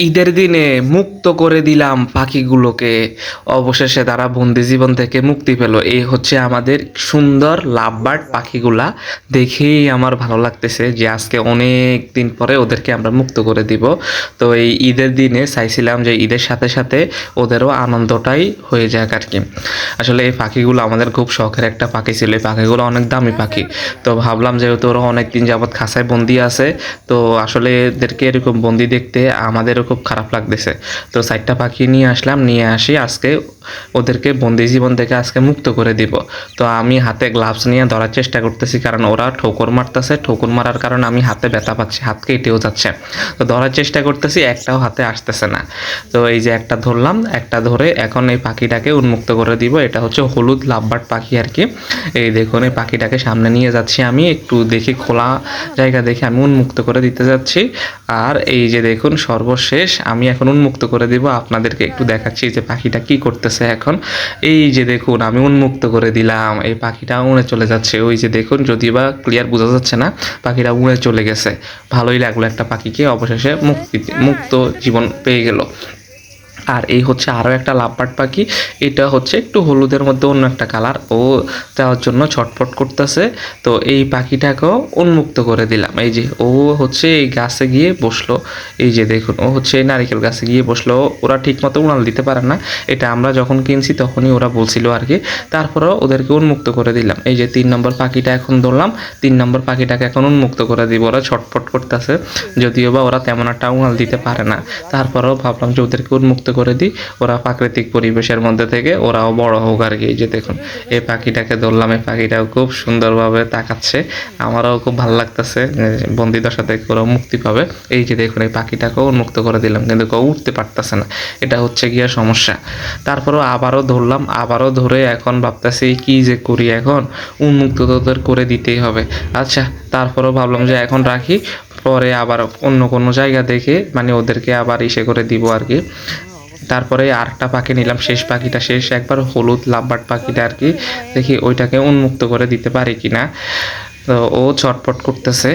ঈদের দিনে মুক্ত করে দিলাম পাখিগুলোকে। অবশেষে তারা বন্দি জীবন থেকে মুক্তি পেল। এই হচ্ছে আমাদের সুন্দর লাভবার্ড পাখিগুলা। দেখেই আমার ভালো লাগতেছে যে আজকে অনেক দিন পরে ওদেরকে আমরা মুক্ত করে দিব। তো এই ঈদের দিনে চাইছিলাম যে ঈদের সাথে সাথে ওদেরও আনন্দটাই হয়ে যাক আর কি। আসলে এই পাখিগুলো আমাদের খুব শখের একটা পাখি ছিল। এই পাখিগুলো অনেক দামি পাখি। তো ভাবলাম যেহেতু ওরা অনেক দিন যাবৎ খাঁচায় বন্দি আছে, তো আসলে এদেরকে এরকম বন্দি দেখতে আমাদেরও খুব খারাপ লাগতেছে। তো চারটা পাখি নিয়ে আসলাম, নিয়ে আসি, আজকে ওদেরকে বন্দি জীবন থেকে আজকে মুক্ত করে দিব। তো আমি হাতে গ্লাভস নিয়ে ধরার চেষ্টা করতেছি, কারণ ওরা ঠোকর মারতেছে। ঠোকর মারার কারণে আমি হাতে ব্যথা পাচ্ছি, হাত কেটেও যাচ্ছে। তো ধরার চেষ্টা করতেছি, একটাও হাতে আসতেছে না। তো এই যে একটা ধরলাম, একটা ধরে এখন এই পাখিটাকে উন্মুক্ত করে দিব। এটা হচ্ছে হলুদ লাভবার্ড পাখি আর কি। এই দেখুন, এই পাখিটাকে সামনে নিয়ে যাচ্ছি আমি। একটু দেখি খোলা জায়গা দেখে আমি উন্মুক্ত করে দিতে যাচ্ছি। আর এই যে দেখুন, সর্বশেষ আমি এখন উন্মুক্ত করে দিব। আপনাদেরকে একটু দেখাচ্ছি যে পাখিটা কি করতেছে এখন। এই যে দেখুন, আমি উন্মুক্ত করে দিলাম। এই পাখিটা উড়ে চলে যাচ্ছে। ওই যে দেখুন যদি বা ক্লিয়ার বোঝা যাচ্ছে না, পাখিটা উড়ে চলে গেছে। ভালোই লাগল একটা পাখিকে অবশেষে মুক্তি মুক্ত জীবন পেয়ে গেল। আর এই হচ্ছে আরও একটা লাভবার্ড পাখি। এটা হচ্ছে একটু হলুদের মধ্যে অন্য একটা কালার। ও দেওয়ার জন্য ছটফট করতেছে। তো এই পাখিটাকেও উন্মুক্ত করে দিলাম। এই যে ও হচ্ছে এই গাছে গিয়ে বসল। এই যে দেখুন, ও হচ্ছে এই নারিকেল গাছে গিয়ে বসল। ওরা ঠিক মতো উড়াল দিতে পারে না। এটা আমরা যখন কিনছি তখনই ওরা বলছিল আর কি। তারপরেও ওদেরকে উন্মুক্ত করে দিলাম। এই যে তিন নম্বর পাখিটা এখন ধরলাম। তিন নম্বর পাখিটাকে এখন উন্মুক্ত করে দিব। ওরা ছটফট করতেছে। যদিও বা ওরা তেমন একটা উড়াল দিতে পারে না। তারপরেও ভাবলাম যে ওদেরকে উন্মুক্ত করে দিই। ওরা প্রাকৃতিক পরিবেশের মধ্যে থেকে ওরাও বড় হোক আর কি। যে দেখুন, এই পাখিটাকে ধরলাম, এই পাখিটাও খুব সুন্দরভাবে তাকাচ্ছে। আমারও খুব ভালো লাগতেছে বন্দি দশা থেকে ওরা মুক্তি পাবে। এই যে দেখুন, এই পাখিটাকেও উন্মুক্ত করে দিলাম, কিন্তু কেউ উঠতে পারতেছে না। এটা হচ্ছে গিয়া সমস্যা। তারপরও আবারও ধরলাম, আবারও ধরে এখন ভাবতেছি, কি যে করি এখন? উন্মুক্ত তোদের করে দিতেই হবে। আচ্ছা তারপরেও ভাবলাম যে এখন রাখি, পরে আবার অন্য কোনো জায়গা দেখে মানে ওদেরকে আবার ইসে করে দিব আর কি। তারপরে আরেকটা পাখি নিলাম, শেষ পাখিটা শেষ, একবার হলুদ লাভবার্ড পাখিটা আর কি, দেখি ওইটাকে উন্মুক্ত করে দিতে পারি কি না তো ও ছটপট করতেছে,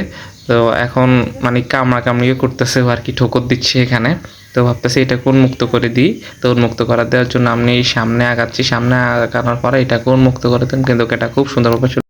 তো এখন মানে কামড়া কামড়িও করতেছে আর কি ঠোকর দিচ্ছে এখানে। তো ভাবতেছি এটাকে উন্মুক্ত করে দিই, তো উন্মুক্ত করা দেওয়ার জন্য আমি সামনে আগাচ্ছি, সামনে আগানোর পরে এটাকে উন্মুক্ত করে দিন কিন্তু এটা খুব সুন্দরভাবে